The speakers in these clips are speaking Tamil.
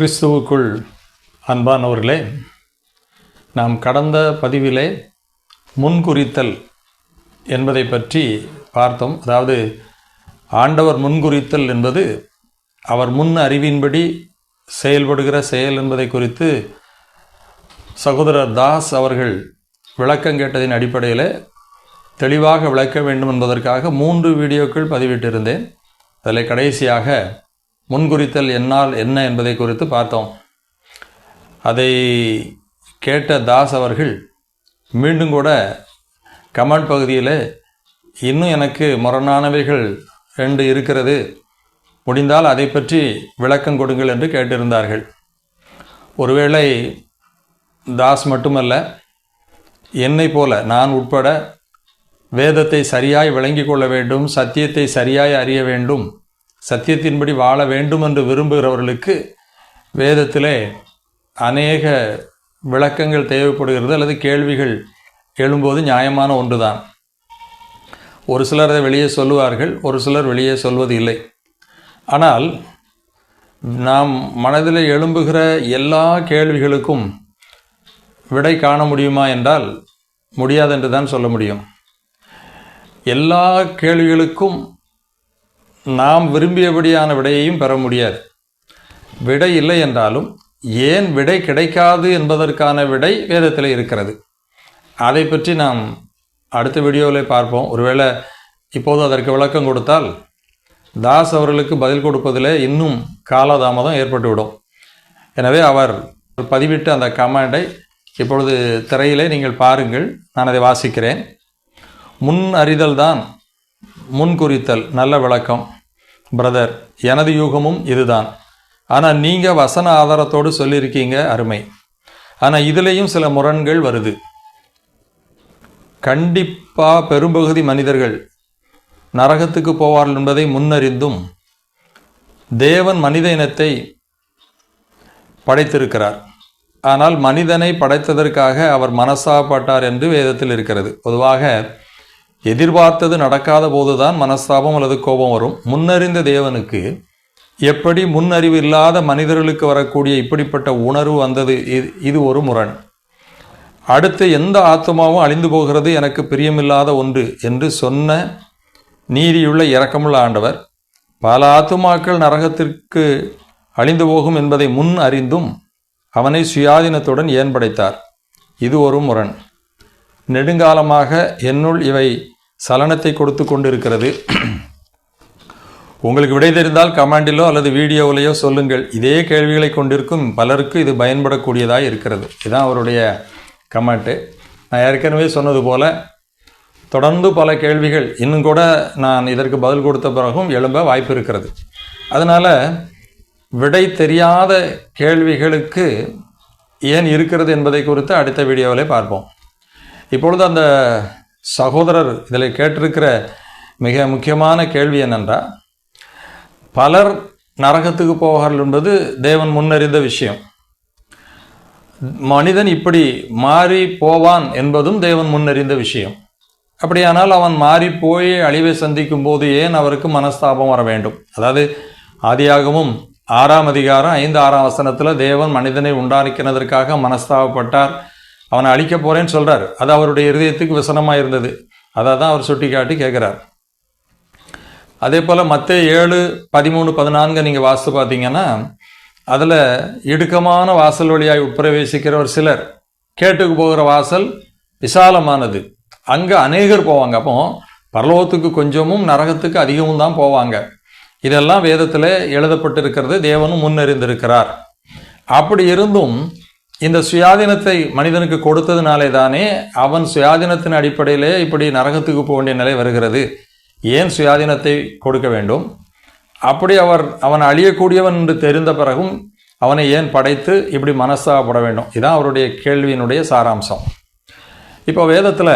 கிறிஸ்துவுக்குள் அன்பானவர்களே நாம் கடந்த பதிவிலே முன்குறித்தல் என்பதை பற்றி பார்த்தோம். அதாவது ஆண்டவர் முன்குறித்தல் என்பது அவர் முன் அறிவின்படி செயல்படுகிற செயல் என்பதை குறித்து சகோதரர் தாஸ் அவர்கள் விளக்கம் கேட்டதின் அடிப்படையில் தெளிவாக விளக்க வேண்டும் என்பதற்காக மூன்று வீடியோக்கள் பதிவிட்டிருந்தேன். அதில் கடைசியாக முன்குறித்தல் என்னால் என்ன என்பதை குறித்து பார்த்தோம். அதை கேட்ட தாஸ் அவர்கள் மீண்டும் கூட கமெண்ட் பகுதியில் இன்னும் எனக்கு முரணானவைகள் ரெண்டு இருக்கிறது. முடிந்தால் அதை பற்றி விளக்கம் கொடுங்கள் என்று கேட்டிருந்தார்கள். ஒருவேளை தாஸ் மட்டுமல்ல என்னை போல நான் உட்பட வேதத்தை சரியாய் விளங்கிக் கொள்ள வேண்டும் சத்தியத்தை சரியாய் அறிய வேண்டும் சத்தியத்தின்படி வாழ வேண்டும் என்று விரும்புகிறவர்களுக்கு வேதத்திலே அநேக விளக்கங்கள் தேவைப்படுகிறது அல்லது கேள்விகள் எழும்போது நியாயமான ஒன்றுதான். ஒரு சிலர் அதை வெளியே சொல்லுவார்கள் ஒரு சிலர் வெளியே சொல்வது இல்லை. ஆனால் நாம் மனதில் எழும்புகிற எல்லா கேள்விகளுக்கும் விடை காண முடியுமா என்றால் முடியாது என்று தான் சொல்ல முடியும். எல்லா கேள்விகளுக்கும் நாம் விரும்பியபடியான விடையையும் பெற முடியாது. விடை இல்லை என்றாலும் ஏன் விடை கிடைக்காது என்பதற்கான விடை வேதத்தில் இருக்கிறது. அதை பற்றி நாம் அடுத்த வீடியோவில் பார்ப்போம். ஒருவேளை இப்போது அதற்கு விளக்கம் கொடுத்தால் தாஸ் அவர்களுக்கு பதில் கொடுப்பதில் இன்னும் காலதாமதம் ஏற்பட்டுவிடும். எனவே அவர் பதிவிட்ட அந்த கமாண்டை இப்பொழுது திரையிலே நீங்கள் பாருங்கள். நான் அதை வாசிக்கிறேன். முன் அறிதல் தான் முன்குறித்தல் நல்ல விளக்கம். பிரதர் எனது யூகமும் இதுதான். ஆனால் நீங்கள் வசன ஆதாரத்தோடு சொல்லியிருக்கீங்க அருமை. ஆனால் இதுலேயும் சில முரண்கள் வருது. கண்டிப்பாக பெரும்பகுதி மனிதர்கள் நரகத்துக்கு போவார்கள் என்பதை முன்னறிந்தும் தேவன் மனித இனத்தை படைத்திருக்கிறார். ஆனால் மனிதனை படைத்ததற்காக அவர் மனஸ்தாபப்பட்டார் என்று வேதத்தில் இருக்கிறது. பொதுவாக எதிர்பார்த்தது நடக்காத போதுதான் மனஸ்தாபம் அல்லது கோபம் வரும். முன்னறிந்த தேவனுக்கு எப்படி முன்னறிவு இல்லாத மனிதர்களுக்கு வரக்கூடிய இப்படிப்பட்ட உணர்வு வந்தது? இது இது ஒரு முரண். அடுத்து எந்த ஆத்மாவும் அழிந்து போகிறது? எனக்கு பிரியமில்லாத ஒன்று என்று சொன்ன நீதியுள்ள இரக்கமுள்ள ஆண்டவர் பல ஆத்துமாக்கள் நரகத்திற்கு அழிந்து போகும் என்பதை முன் அறிந்தும் அவனை சுயாதீனத்துடன் ஏன் படைத்தார்? இது ஒரு முரண். நெடுங்காலமாக என்னுள் இவை சலனத்தை கொடுத்து கொண்டிருக்கிறது. உங்களுக்கு விடை தெரிந்தால் கமாண்டிலோ அல்லது வீடியோவிலையோ சொல்லுங்கள். இதே கேள்விகளை கொண்டிருக்கும் பலருக்கு இது பயன்படக்கூடியதாக இருக்கிறது. இதுதான் அவருடைய கமெண்ட்டு நான் ஏற்கனவே சொன்னது போல் தொடர்ந்து பல கேள்விகள் இன்னும் கூட நான் இதற்கு பதில் கொடுத்த பிறகும் எழும்ப வாய்ப்பு இருக்கிறது. அதனால் விடை தெரியாத கேள்விகளுக்கு ஏன் இருக்கிறது என்பதை குறித்து அடுத்த வீடியோவில் பார்ப்போம். இப்பொழுது அந்த சகோதரர் இதில் கேட்டிருக்கிற மிக முக்கியமான கேள்வி என்னென்றால் பலர் நரகத்துக்கு போவார்கள் என்பது தேவன் முன்னறிந்த விஷயம். மனிதன் இப்படி மாறி போவான் என்பதும் தேவன் முன்னறிந்த விஷயம். அப்படியானால் அவன் மாறி போய் அழிவை சந்திக்கும் போது ஏன் அவருக்கு மனஸ்தாபம் வர வேண்டும்? அதாவது ஆதியாகவும் ஆறாம் அதிகாரம் ஐந்து ஆறாம் வசனத்தில் தேவன் மனிதனை உண்டாக்கினதற்காக மனஸ்தாபப்பட்டார். அவனை அழிக்க போகிறேன்னு சொல்கிறார் அது அவருடைய இருதயத்துக்கு விசனமாக இருந்தது. அதை தான் அவர் சுட்டி காட்டி கேட்குறார் அதே போல் மற்ற ஏழு பதிமூணு பதினான்கு நீங்கள் வாசித்து பார்த்தீங்கன்னா அதில் இடுக்கமான வாசல் வழியாய் உட்பிரவேசிக்கிற ஒரு சிலர் கேட்டுக்கு போகிற வாசல் விசாலமானது. அங்கே அநேகர் போவாங்க. அப்போ பரலோகத்துக்கு கொஞ்சமும் நரகத்துக்கு அதிகமும் தான் போவாங்க. இதெல்லாம் வேதத்தில் எழுதப்பட்டிருக்கிறது. தேவனும் முன்னறிந்திருக்கிறார். அப்படி இருந்தும் இந்த சுயாதீனத்தை மனிதனுக்கு கொடுத்ததுனாலே தானே அவன் சுயாதீனத்தின் அடிப்படையிலே இப்படி நரகத்துக்கு போக வேண்டிய நிலை வருகிறது. ஏன் சுயாதீனத்தை கொடுக்க வேண்டும்? அப்படி அவர் அவன் அழியக்கூடியவன் என்று தெரிந்த பிறகும் அவனை ஏன் படைத்து இப்படி மனசாகப்பட வேண்டும்? இதுதான் அவருடைய கேள்வியினுடைய சாராம்சம். இப்போ வேதத்தில்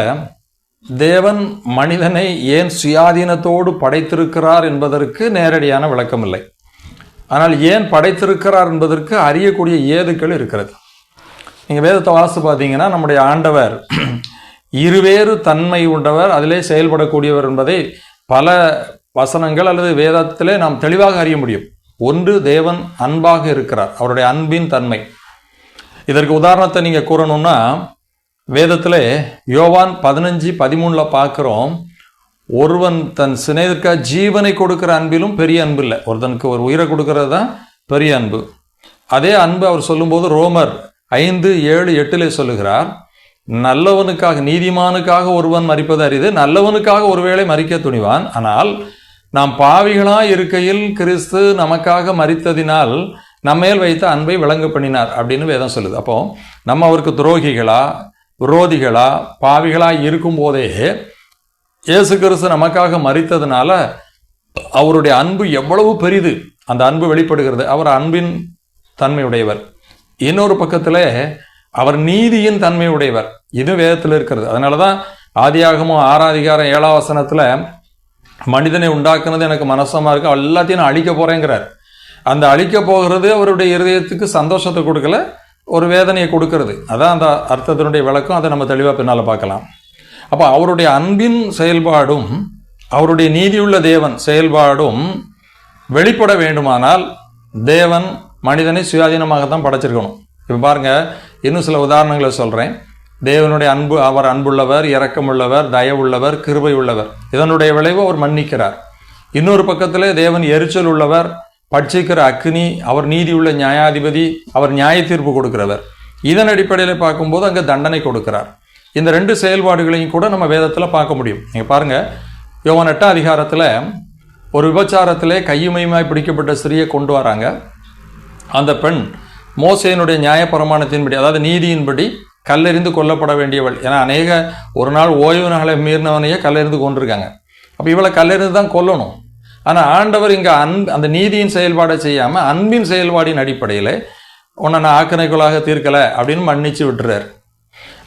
தேவன் மனிதனை ஏன் சுயாதீனத்தோடு படைத்திருக்கிறார் என்பதற்கு நேரடியான விளக்கம் இல்லை ஆனால் ஏன் படைத்திருக்கிறார் என்பதற்கு அறியக்கூடிய ஏதுக்கள் இருக்கிறது. நீங்கள் வேதத்தை வாசித்து பார்த்தீங்கன்னா நம்முடைய ஆண்டவர் இருவேறு தன்மை உண்டவர் அதிலே செயல்படக்கூடியவர் என்பதை பல வசனங்கள் அல்லது வேதத்திலே நாம் தெளிவாக அறிய முடியும். ஒன்று தேவன் அன்பாக இருக்கிறார் அவருடைய அன்பின் தன்மை. இதற்கு உதாரணத்தை நீங்கள் கூறணும்னா வேதத்தில் யோவான் பதினஞ்சு பதிமூணில் பார்க்குறோம் ஒருவன் தன் சிநேகிற்காக ஜீவனை கொடுக்குற அன்பிலும் பெரிய அன்பு இல்லை. ஒருத்தனுக்கு ஒரு உயிரை கொடுக்கறது தான் பெரிய அன்பு. அதே அன்பு அவர் சொல்லும்போது ரோமர் ஐந்து ஏழு எட்டிலே சொல்லுகிறார் நல்லவனுக்காக நீதிமானுக்காக ஒருவன் மறிப்பது அரிது நல்லவனுக்காக ஒருவேளை மறிக்க துணிவான். ஆனால் நாம் பாவிகளாய் இருக்கையில் கிறிஸ்து நமக்காக மறித்ததினால் நம்மேல் வைத்த அன்பை விளங்க பண்ணினார் அப்படின்னு வேதம் சொல்லுது. அப்போ நம்ம அவருக்கு துரோகிகளா விரோதிகளா இருக்கும் இருக்கும்போதே இயேசு கிறிஸ்து நமக்காக மறித்ததுனால அவருடைய அன்பு எவ்வளவு பெரிது அந்த அன்பு வெளிப்படுகிறது. அவர் அன்பின் தன்மையுடையவர். இன்னொரு பக்கத்தில் அவர் நீதியின் தன்மை உடையவர் இது வேதத்தில் இருக்கிறது. அதனால தான் ஆதியாகமும் ஆறாதிகாரம் ஏழாம் மனிதனை உண்டாக்குனது எனக்கு மனசமாக இருக்கு. எல்லாத்தையும் நான் அழிக்க போகிறேங்கிறார் அந்த அழிக்க போகிறது அவருடைய இருதயத்துக்கு சந்தோஷத்தை கொடுக்கல ஒரு வேதனையை கொடுக்கறது. அதான் அந்த அர்த்தத்தினுடைய விளக்கம். அதை நம்ம தெளிவாக பின்னால் பார்க்கலாம். அப்போ அவருடைய அன்பின் செயல்பாடும் அவருடைய நீதியுள்ள தேவன் செயல்பாடும் வெளிப்பட வேண்டுமானால் தேவன் மனிதனை சுயாதீனமாக தான் படைச்சிருக்கணும். இப்போ பாருங்கள் இன்னும் சில உதாரணங்களை சொல்கிறேன் தேவனுடைய அன்பு அவர் அன்புள்ளவர் இரக்கமுள்ளவர் தயவுள்ளவர் கிருபை உள்ளவர் இதனுடைய விளைவு அவர் மன்னிக்கிறார். இன்னொரு பக்கத்தில் தேவன் எரிச்சல் உள்ளவர் பட்சிக்கிற அக்னி அவர் நீதியுள்ள நியாயாதிபதி அவர் நியாய தீர்ப்பு கொடுக்கிறவர். இதன் அடிப்படையில் பார்க்கும்போது அங்கே தண்டனை கொடுக்கிறார். இந்த ரெண்டு செயல்பாடுகளையும் கூட நம்ம வேதத்தில் பார்க்க முடியும். நீங்கள் பாருங்கள் யோவன் எட்டாம் அதிகாரத்தில் ஒரு விபச்சாரத்திலே கையுமையுமாய் பிடிக்கப்பட்ட ஸ்திரியை கொண்டு வராங்க. அந்த பெண் மோசையினுடைய நியாயப்பிரமாணத்தின்படி அதாவது நீதியின்படி கல்லெறிந்து கொல்லப்பட வேண்டியவள். ஏன்னா அநேக ஒரு நாள் ஓய்வு நாளை மீறினவனையே கல்லெறிந்து கொண்டிருக்காங்க அப்போ இவளை கல்லெறிந்து தான் கொல்லணும். ஆனால் ஆண்டவர் இங்கே அன் அந்த நீதியின் செயல்பாடை செய்யாமல் அன்பின் செயல்பாடின் அடிப்படையில் உன்னை நான் ஆக்கணைக்குள்ளாக தீர்க்கலை அப்படின்னு மன்னிச்சு விட்டுறார்.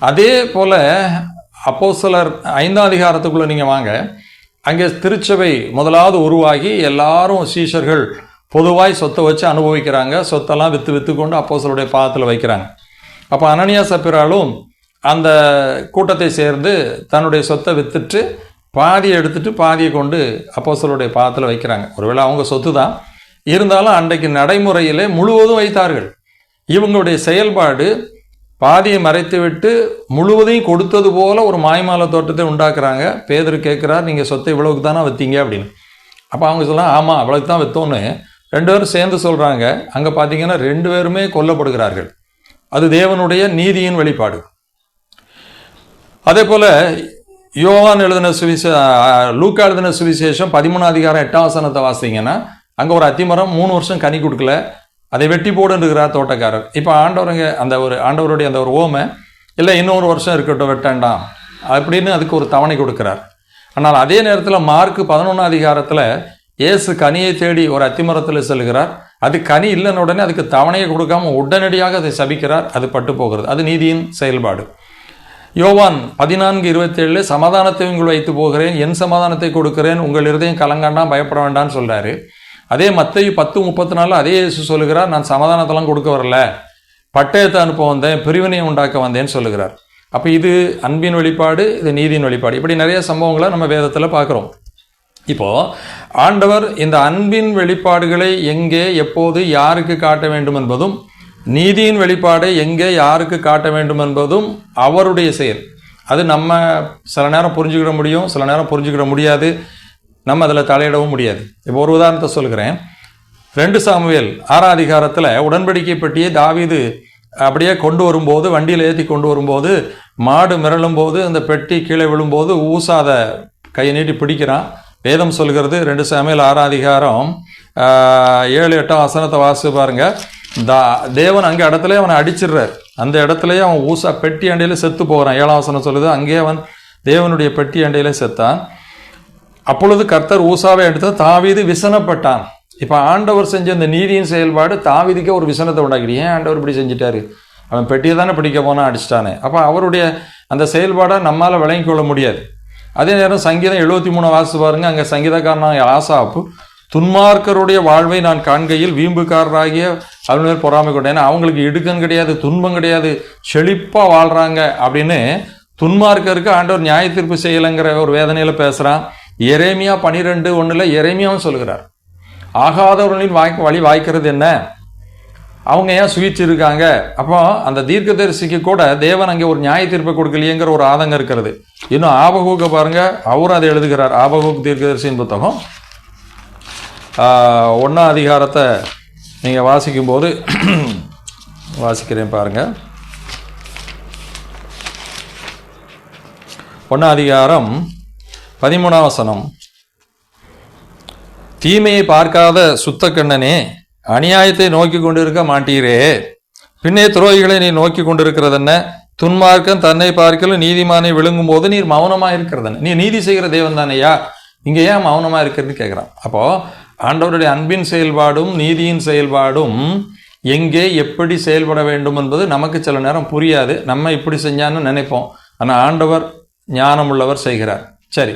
அதே போல் அப்போ சிலர் ஐந்தாம் அதிகாரத்துக்குள்ளே நீங்கள் வாங்க. அங்கே திருச்சபை முதலாவது உருவாகி எல்லாரும் சீஷர்கள் பொதுவாய் சொத்தை வச்சு அனுபவிக்கிறாங்க. சொத்தெல்லாம் விற்று விற்று கொண்டு அப்போசலுடைய பாதத்தில் வைக்கிறாங்க. அப்போ அனனியா சப்பிராலும் அந்த கூட்டத்தை சேர்ந்து தன்னுடைய சொத்தை விற்றுட்டு பாதியை எடுத்துட்டு பாதியை கொண்டு அப்போசலுடைய பாதத்தில் வைக்கிறாங்க. ஒருவேளை அவங்க சொத்து தான் இருந்தாலும் அன்றைக்கு நடைமுறையிலே முழுவதும் வைத்தார்கள். இவங்களுடைய செயல்பாடு பாதியை மறைத்துவிட்டு முழுவதையும் கொடுத்தது போல ஒரு மாய்மால தோட்டத்தை உண்டாக்குறாங்க. பேதர் கேட்குறார் நீங்கள் சொத்தை இவ்வளவுக்கு தானே வைத்தீங்க? அப்படின்னு. அப்போ அவங்க சொல்லலாம் ஆமாம் அவ்வளவுக்கு தான் விற்றோன்னு ரெண்டு பேரும் சேர்ந்து சொல்கிறாங்க அங்கே பார்த்தீங்கன்னா ரெண்டு பேருமே கொல்லப்படுகிறார்கள். அது தேவனுடைய நீதியின் வெளிப்பாடு. அதே போல் யோகான் எழுதின சுவிசே லூக்கா எழுதின சுவிசேஷம் பதிமூணு அதிகாரம் எட்டாவசனத்தை வாசிங்கன்னா அங்கே ஒரு அத்திமரம் மூணு வருஷம் கனி கொடுக்கல அதை வெட்டி போடுன்னுக்கிறார் தோட்டக்காரர். இப்போ ஆண்டவருங்க அந்த ஒரு ஆண்டவருடைய அந்த ஒரு ஓமை இல்லை இன்னொரு வருஷம் இருக்கட்டும் வெட்டாண்டாம். அப்படின்னு அதுக்கு ஒரு தவணை கொடுக்குறார். ஆனால் அதே நேரத்தில் மார்க் பதினொன்றாம் அதிகாரத்தில் இயேசு கனியை தேடி ஒரு அத்திமரத்தில் செல்கிறார். அது கனி இல்லைன்னு உடனே அதுக்கு தவணையை கொடுக்காம உடனடியாக அதை சபிக்கிறார். அது பட்டு போகிறது. அது நீதியின் செயல்பாடு. யோவான் பதினான்கு இருபத்தேழு சமாதானத்தை உங்கள் வைத்து போகிறேன். என் சமாதானத்தை கொடுக்கிறேன். உங்கள் இருதயம் கலங்காண்டாம் பயப்பட வேண்டாம்னு சொல்கிறாரு அதே மத்தையும் பத்து முப்பத்தி நாலு அதே இயேசு சொல்லுகிறார் நான் சமாதானத்தெல்லாம் கொடுக்க வரல. பட்டயத்தை அனுப்ப வந்தேன். பிரிவினை உண்டாக்க வந்தேன்னு சொல்லுகிறார். அப்போ இது அன்பின் வெளிப்பாடு இது நீதியின் வெளிப்பாடு. இப்படி நிறைய சம்பவங்களை நம்ம வேதத்தில் பார்க்குறோம். இப்போ ஆண்டவர் இந்த அன்பின் வெளிப்பாடுகளை எங்கே எப்போது யாருக்கு காட்ட வேண்டும் என்பதும் நீதியின் வெளிப்பாடை எங்கே யாருக்கு காட்ட வேண்டும் என்பதும் அவருடைய செயல். அது நம்ம சில நேரம் புரிஞ்சுக்கிட முடியும் சில நேரம் புரிஞ்சுக்கிட முடியாது. நம்ம அதில் தலையிடவும் முடியாது. இப்போ ஒரு உதாரணத்தை சொல்கிறேன். ரெண்டு சாமுவேல் ஆறாம் அதிகாரத்தில் உடன்படிக்கை பெட்டியை தாவிது அப்படியே கொண்டு வரும்போது வண்டியில் ஏற்றி கொண்டு வரும்போது மாடு மிரளும் போது அந்த பெட்டி கீழே விழும்போது ஊசாத கையை நீட்டி பிடிக்கிறான். வேதம் சொல்கிறது ரெண்டு சமையல் ஆறாம் அதிகாரம் ஏழு எட்டாம் வசனத்தை வாசி பாருங்க. தா தேவன் அங்கே இடத்துல அவனை அடிச்சிடுறார். அந்த இடத்துலயே அவன் ஊசா பெட்டி அண்டையில செத்து போகிறான் ஏழாம் வசனம் சொல்லுது அங்கேயே அவன் தேவனுடைய பெட்டி அண்டையில செத்தான். அப்பொழுது கர்த்தர் ஊசாவை எடுத்து தாவீது விசனப்பட்டான். இப்போ ஆண்டவர் செஞ்ச இந்த நீதியின் செயல்பாடு தாவீதுக்கே ஒரு விசனத்தை உண்டாக்கிடு. ஏன் ஆண்டவர் இப்படி செஞ்சிட்டாரு? அவன் பெட்டியை தானே பிடிக்க போனான் அடிச்சிட்டானே. அப்போ அவருடைய அந்த செயல்பாடை நம்மால் விளங்கி கொள்ள முடியாது. அதே நேரம் சங்கீதம் எழுபத்தி மூணு வாசு பாருங்க. அங்கே சங்கீதக்காரனாக ஆசாப்பு துன்மார்க்கருடைய வாழ்வை நான் காண்கையில் வீம்புக்காரராகிய அவன் பொறாமை கொண்டேன் ஏன்னா அவங்களுக்கு இடுக்கம் கிடையாது துன்பம் கிடையாது செழிப்பாக வாழ்கிறாங்க அப்படின்னு துன்மார்க்கருக்கு ஆண்டவர் நியாய தீர்ப்பு செய்யலைங்கிற ஒரு வேதனையில் பேசுகிறான் எரேமியா பனிரெண்டு ஒன்றில் எரேமியாவும் சொல்கிறார் ஆகாதவர்களின் வாய் வழி வாய்க்கிறது என்ன? அவங்க ஏன் சுயிச்சிருக்காங்க? அப்போ அந்த தீர்க்கதரிசிக்கு கூட தேவன் அங்கே ஒரு நியாய தீர்ப்பை கொடுக்கலையேங்கிற ஒரு ஆதங்கம் இருக்கிறது. இன்னும் ஆபகூக்க பாருங்க அவரும் அதை எழுதுகிறார். ஆபகூக் தீர்க்கதரிசியின் புத்தகம். ஒன்றாம் அதிகாரத்தை நீங்கள் வாசிக்கும்போது வாசிக்கிறேன் பாருங்க. ஒன்றாம் அதிகாரம் பதிமூணாம் வசனம். தீமையை பார்க்காத சுத்த கண்ணனே அநியாயத்தை நோக்கி கொண்டிருக்க மாட்டீரே. பின்னே துரோகிகளை நீ நோக்கி கொண்டிருக்கிறதென்ன? துன்மார்க்கன் தன்னை பார்க்கல நீதிமானை விழுங்கும் போது நீர் மௌனமாக இருக்கிறதென்ன நீ நீதி செய்கிற தேவன் தானையா இங்கே ஏன் மௌனமாக இருக்கிறதுன்னு கேட்குறான். அப்போது ஆண்டவருடைய அன்பின் செயல்பாடும் நீதியின் செயல்பாடும் எங்கே எப்படி செயல்பட வேண்டும் என்பது நமக்கு சில நேரம் புரியாது. நம்ம இப்படி செஞ்சான்னு நினைப்போம். ஆனால் ஆண்டவர் ஞானம் உள்ளவர் செய்கிறார். சரி.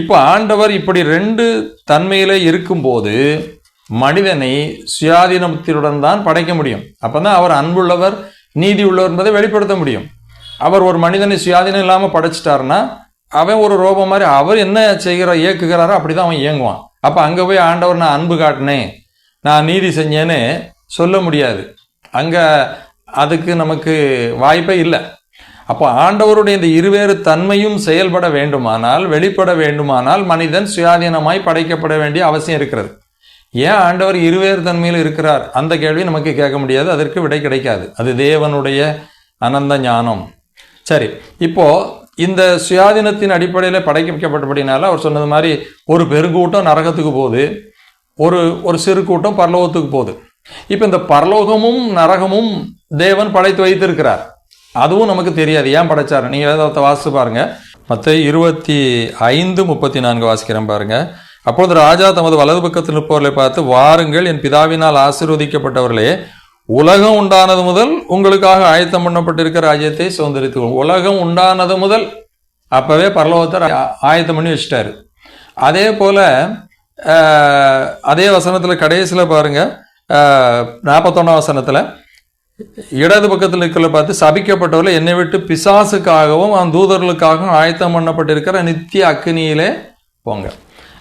இப்போ ஆண்டவர் இப்படி ரெண்டு தன்மையில் இருக்கும்போது மனிதனை சுயாதீனத்தினுடன் தான் படைக்க முடியும். அப்போ தான் அவர் அன்புள்ளவர் நீதி உள்ளவர் என்பதை வெளிப்படுத்த முடியும். அவர் ஒரு மனிதனை சுயாதீனம் இல்லாமல் படைச்சிட்டாருன்னா அவன் ஒரு ரோபம் மாதிரி அவர் என்ன செய்கிற இயக்குகிறாரோ அப்படிதான் அவன் இயங்குவான். அப்போ அங்கே போய் ஆண்டவர் நான் அன்பு காட்டினேன் நான் நீதி செஞ்சேன்னு சொல்ல முடியாது. அங்கே அதுக்கு நமக்கு வாய்ப்பே இல்லை. அப்போ ஆண்டவருடைய இந்த இருவேறு தன்மையும் செயல்பட வேண்டுமானால் வெளிப்பட வேண்டுமானால் மனிதன் சுயாதீனமாய் படைக்கப்பட வேண்டிய அவசியம் இருக்கிறது. ஏன் ஆண்டவர் இருவேறு தன்மையில் இருக்கிறார்? அந்த கேள்வி நமக்கு கேட்க முடியாது அதற்கு விடை கிடைக்காது. அது தேவனுடைய அனந்த ஞானம். சரி இப்போ இந்த சுயாதீனத்தின் அடிப்படையில் படைக்கப்பட்டபடினால அவர் சொன்னது மாதிரி ஒரு பெருங்கூட்டம் நரகத்துக்கு போகுது ஒரு ஒரு சிறு கூட்டம் பரலோகத்துக்கு போகுது. இப்போ இந்த பரலோகமும் நரகமும் தேவன் படைத்து வைத்திருக்கிறார். அதுவும் நமக்கு தெரியாது. ஏன் படைச்சாரு? நீங்கள் வேதத்தை வாசித்து பாருங்கள் மற்ற இருபத்தி ஐந்து முப்பத்தி நான்கு வாசிக்கிறேன் பாருங்கள் அப்பொழுது ராஜா தமது வலது பக்கத்தில் நிற்பவர்களை பார்த்து வாருங்கள் என் பிதாவினால் ஆசீர்வதிக்கப்பட்டவர்களே உலகம் உண்டானது முதல் உங்களுக்காக ஆயத்தம் பண்ணப்பட்டிருக்கிற ராஜ்யத்தை சுதந்திரித்து உலகம் உண்டானது முதல் அப்போவே பரலோகத்தை ஆயத்தம் பண்ணி வச்சிட்டாரு. அதே போல் அதே வசனத்தில் கடைசியில் பாருங்கள் நாற்பத்தொன்னாம் வசனத்தில் இடது பக்கத்தில் இருக்கிற பார்த்து சபிக்கப்பட்டவர்களை என்னை விட்டு பிசாசுக்காகவும் அந்த தூதர்களுக்காகவும் ஆயத்தம் பண்ணப்பட்டிருக்கிற நித்திய அக்னியிலே போங்க.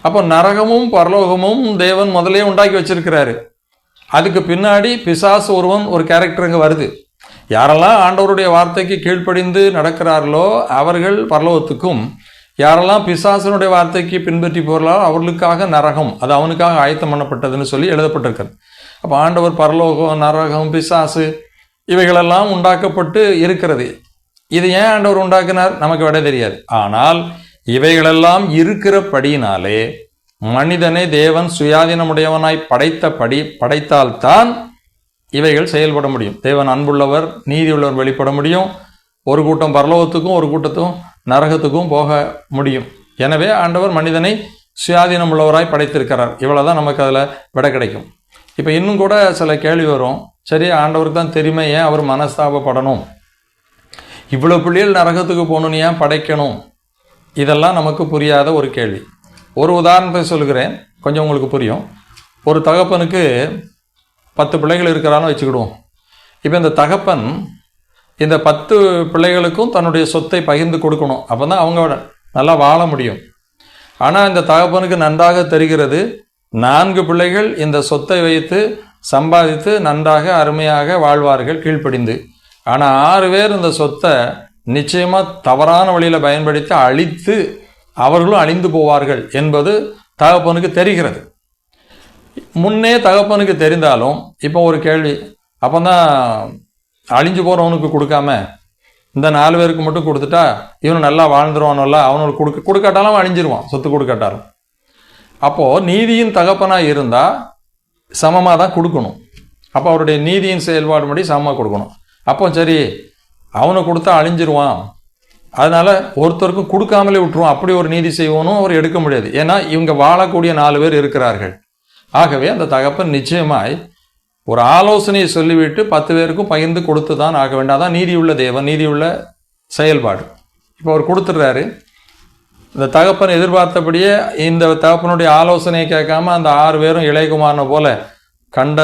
அப்போ நரகமும் பரலோகமும் தேவன் முதலே உண்டாக்கி வச்சிருக்கிறாரு. அதுக்கு பின்னாடி பிசாசு ஒருவன் ஒரு கேரக்டர் இங்கே வருது. யாரெல்லாம் ஆண்டவருடைய வார்த்தைக்கு கீழ்ப்படிந்து நடக்கிறார்களோ அவர்கள் பரலோகத்துக்கும் யாரெல்லாம் பிசாசனுடைய வார்த்தைக்கு பின்பற்றி போகிறாரோ அவர்களுக்காக நரகம் அது அவனுக்காக ஆயத்தம் பண்ணப்பட்டதுன்னு சொல்லி எழுதப்பட்டிருக்கிறது. அப்போ ஆண்டவர் பரலோகம் நரகம் பிசாசு இவைகளெல்லாம் உண்டாக்கப்பட்டு இருக்கிறது. இது ஏன் ஆண்டவர் உண்டாக்கினார்? நமக்கு விட தெரியாது. ஆனால் இவைகளெல்லாம் இருக்கிறபடியினாலே மனிதனை தேவன் சுயாதீனமுடையவனாய் படைத்தபடி படைத்தால்தான் இவைகள் செயல்பட முடியும். தேவன் அன்புள்ளவர் நீதியுள்ளவர் வெளிப்பட முடியும். ஒரு கூட்டம் பரலோகத்துக்கும் ஒரு கூட்டத்துக்கும் நரகத்துக்கும் போக முடியும். எனவே ஆண்டவர் மனிதனை சுயாதீனம் உள்ளவராய் படைத்திருக்கிறார். இவ்வளவுதான் நமக்கு அதில் விட கிடைக்கும். இப்போ இன்னும் கூட சில கேள்வி வரும். சரி ஆண்டவருக்கு தான் தெரியுமே ஏன் அவர் மனஸ்தாபப்படணும்? இவ்வளோ பிள்ளைகள் நரகத்துக்கு போகணும்னு ஏன் படைக்கணும்? இதெல்லாம் நமக்கு புரியாத ஒரு கேள்வி. ஒரு உதாரணத்தை சொல்கிறேன் கொஞ்சம் உங்களுக்கு புரியும். ஒரு தகப்பனுக்கு பத்து பிள்ளைகள் இருக்கிறான்னு வச்சுக்கிடுவோம். இப்போ இந்த தகப்பன் இந்த பத்து பிள்ளைகளுக்கும் தன்னுடைய சொத்தை பகிர்ந்து கொடுக்கணும். அப்போ தான் அவங்க நல்லா வாழ முடியும். ஆனால் இந்த தகப்பனுக்கு நன்றாக தெரிகிறது நான்கு பிள்ளைகள் இந்த சொத்தை வைத்து சம்பாதித்து நன்றாக அருமையாக வாழ்வார்கள் கீழ்ப்படிந்து. ஆனால் ஆறு பேர் இந்த சொத்தை நிச்சயமாக தவறான வழியில் பயன்படுத்தி அழித்து அவர்களும் அழிந்து போவார்கள் என்பது தகப்பனுக்கு தெரிகிறது. முன்னே தகப்பனுக்கு தெரிந்தாலும் இப்போ ஒரு கேள்வி அப்போ தான் அழிஞ்சு போகிறவனுக்கு கொடுக்காம இந்த நாலு பேருக்கு மட்டும் கொடுத்துட்டா இவன் நல்லா வாழ்ந்துருவானோல்ல அவனுக்கு கொடுக்க கொடுக்காட்டாலும் அழிஞ்சிருவான் சொத்து கொடுக்காட்டாலும். அப்போது நீதியின் தகப்பனாக இருந்தால் சமமாக தான் கொடுக்கணும். அப்போ அவருடைய நீதியின் செயல்பாடு படி சமமாக கொடுக்கணும். அப்போ சரி அவனை கொடுத்தா அழிஞ்சிருவான். அதனால் ஒருத்தருக்கும் கொடுக்காமலே விட்டுருவோம் அப்படி ஒரு நீதி செய்வோனும் அவர் எடுக்க முடியாது. ஏன்னா இவங்க வாழக்கூடிய நாலு பேர் இருக்கிறார்கள். ஆகவே அந்த தகப்பன் நிச்சயமாய் ஒரு ஆலோசனையை சொல்லிவிட்டு பத்து பேருக்கும் பகிர்ந்து கொடுத்து தான் ஆக வேண்டாம். அதான் நீதியுள்ள தேவன் நீதியுள்ள செயல்பாடு. இப்போ அவர் கொடுத்துட்றாரு. இந்த தகப்பன் எதிர்பார்த்தபடியே இந்த தகப்பனுடைய ஆலோசனையை கேட்காம அந்த ஆறு பேரும் இளையகுமாரனை போல கண்ட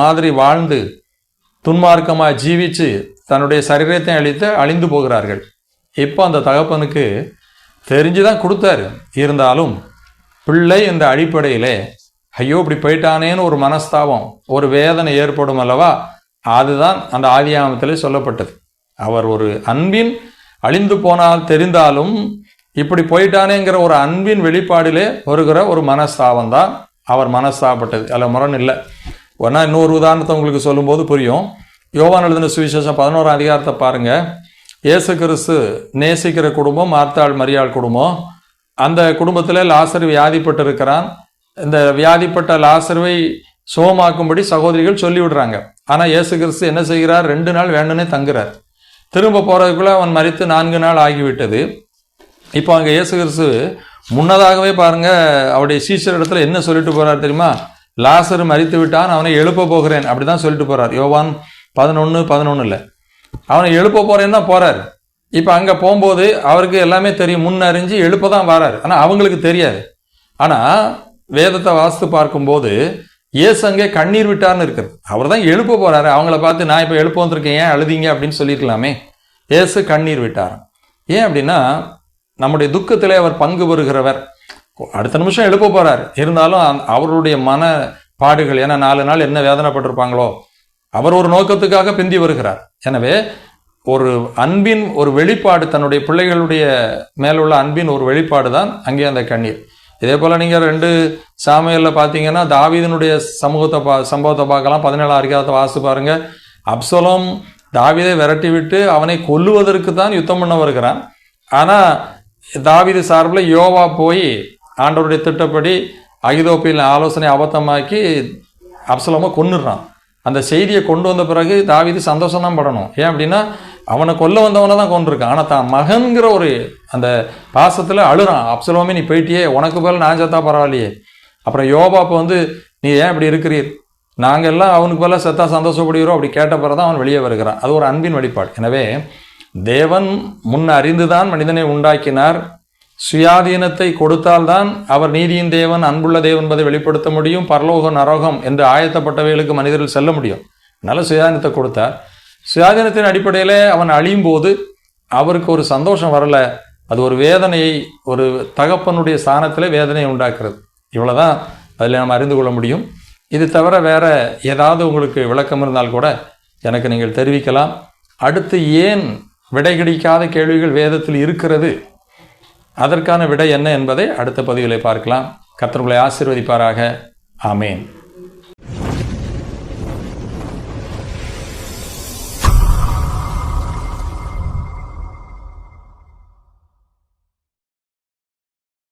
மாதிரி வாழ்ந்து துன்மார்க்கமாக ஜீவிச்சு தன்னுடைய சரீரத்தை அழித்து அழிந்து போகிறார்கள். இப்போ அந்த தகப்பனுக்கு தெரிஞ்சு தான் கொடுத்தாரு. இருந்தாலும் பிள்ளை இந்த அடிப்படையிலே ஐயோ இப்படி போயிட்டானேன்னு ஒரு மனஸ்தாபம் ஒரு வேதனை ஏற்படும் அல்லவா? அதுதான் அந்த ஆதியாமத்திலே சொல்லப்பட்டது. அவர் ஒரு அன்பின் அழிந்து போனால் தெரிந்தாலும் இப்படி போயிட்டானேங்கிற ஒரு அன்பின் வெளிப்பாடிலே வருகிற ஒரு மனஸ்தாபம் தான் அவர் மனஸ்தாபப்பட்டது. அதில் முரண் இல்லை. ஒன்றா இன்னொரு உதாரணத்தை உங்களுக்கு சொல்லும்போது புரியும். யோவான் எழுதின சுவிசேஷம் பதினோராம் அதிகாரத்தை பாருங்கள் இயேசு கிறிஸ்து நேசிக்கிற குடும்பம் மார்த்தாள் மரியாள் குடும்பம். அந்த குடும்பத்தில் லாசர் வியாதிப்பட்டு இருக்கிறான் இந்த வியாதிப்பட்ட லாசருவை சுகமாக்கும்படி சகோதரிகள் சொல்லிவிடுறாங்க. ஆனால் இயேசு கிறிஸ்து என்ன செய்கிறார்? ரெண்டு நாள் வேண்டுனே தங்குறார். திரும்ப போகிறதுக்குள்ளே அவன் மறித்து நான்கு நாள் ஆகிவிட்டது. இப்போ அங்கே இயேசு கிறிஸ்து முன்னதாகவே பாருங்க அவருடைய சீசர் இடத்துல என்ன சொல்லிட்டு போகிறார் தெரியுமா? லாசர் மறித்து விட்டான் அவனை எழுப்ப போகிறேன் அப்படி தான் சொல்லிட்டு போகிறார் யோவான் பதினொன்று பதினொன்று இல்லை. அவனை எழுப்ப போகிறேன்னு தான் போகிறார் இப்போ அங்கே போகும்போது அவருக்கு எல்லாமே தெரியும். முன் அறிஞ்சு எழுப்ப தான் வராரு. ஆனால் அவங்களுக்கு தெரியாது. ஆனால் வேதத்தை வாசித்து பார்க்கும்போது இயேசு அங்கே கண்ணீர் விட்டார்னு இருக்குது. அவர் தான் எழுப்ப போகிறாரு அவங்கள பார்த்து நான் இப்போ எழுப்ப வந்திருக்கேன். ஏன் அழுதிங்க? அப்படின்னு சொல்லியிருக்கலாமே. இயேசு கண்ணீர் விட்டார் ஏன் அப்படின்னா நம்முடைய துக்கத்திலே அவர் பங்கு பெறுகிறவர். அடுத்த நிமிஷம் எழுப்ப போகிறார் இருந்தாலும் அவருடைய மன பாடுகள் ஏன்னா நாலு நாள் என்ன வேதனைப்பட்டிருப்பாங்களோ அவர் ஒரு நோக்கத்துக்காக பிந்தி வருகிறார். எனவே ஒரு அன்பின் ஒரு வெளிப்பாடு தன்னுடைய பிள்ளைகளுடைய மேலுள்ள அன்பின் ஒரு வெளிப்பாடு தான் அங்கே அந்த கண்ணீர். இதே போல் நீங்கள் ரெண்டு சாமியலில் பார்த்தீங்கன்னா தாவீதனுடைய சமூகத்தை பா சம்பவத்தை பார்க்கலாம். பதினேழாம் அதிகாரத்தை வாசித்து பாருங்கள் அப்சலோம் தாவிதை விரட்டி விட்டு அவனை கொல்லுவதற்கு தான் யுத்தம் பண்ண வருகிறான். ஆனால் தாவீது சார்பில் யோவா போய் ஆண்டவருடைய திட்டப்படி அகிதோப்பியில் ஆலோசனை அபத்தமாக்கி அப்சலமாக கொன்னுடுறான் அந்த செய்தியை கொண்டு வந்த பிறகு தாவிது சந்தோஷம் தான் படணும். ஏன் அப்படின்னா அவனை கொல்ல வந்தவனை தான் கொண்டிருக்கான் ஆனால் தான் மகன்கிற ஒரு அந்த பாசத்தில் அழுறான். அப்சலோமே நீ போயிட்டியே. உனக்கு பதில் நான் செத்தா பரவாயில்லையே. அப்புறம் யோபா அப்போ வந்து நீ ஏன் இப்படி இருக்கிறீர்? நாங்கள் எல்லாம் அவனுக்கு பதிலாக செத்தா சந்தோஷப்படுகிறோம். அப்படி கேட்ட பிறகு தான் அவன் வெளியே வருகிறான். அது ஒரு அன்பின் வழிபாடு எனவே தேவன் முன் அறிந்துதான் மனிதனை உண்டாக்கினார். சுயாதீனத்தை கொடுத்தால்தான் அவர் நீதியின் தேவன் அன்புள்ள தேவன் என்பதை வெளிப்படுத்த முடியும் பரலோக நரோகம் என்று ஆயத்தப்பட்டவைகளுக்கு மனிதர்கள் செல்ல முடியும். நல்ல சுயாதீனத்தை கொடுத்தார். சுயாதீனத்தின் அடிப்படையில் அவன் அழியும் போது அவருக்கு ஒரு சந்தோஷம் வரல. அது ஒரு வேதனையை ஒரு தகப்பனுடைய ஸ்தானத்தில் வேதனையை உண்டாக்குறது. இவ்வளோதான் அதில் நாம் அறிந்து கொள்ள முடியும். இது தவிர வேறு ஏதாவது உங்களுக்கு விளக்கம் இருந்தால் கூட எனக்கு நீங்கள் தெரிவிக்கலாம். அடுத்து ஏன் விடை கிடைக்காத கேள்விகள் வேதத்தில் இருக்கிறது? அதற்கான விடை என்ன என்பதை அடுத்த பதிவிலே பார்க்கலாம். கத்தர்களை ஆசிர்வதிப்பாராக ஆசீர்வதிப்பாராக. ஆமேன்.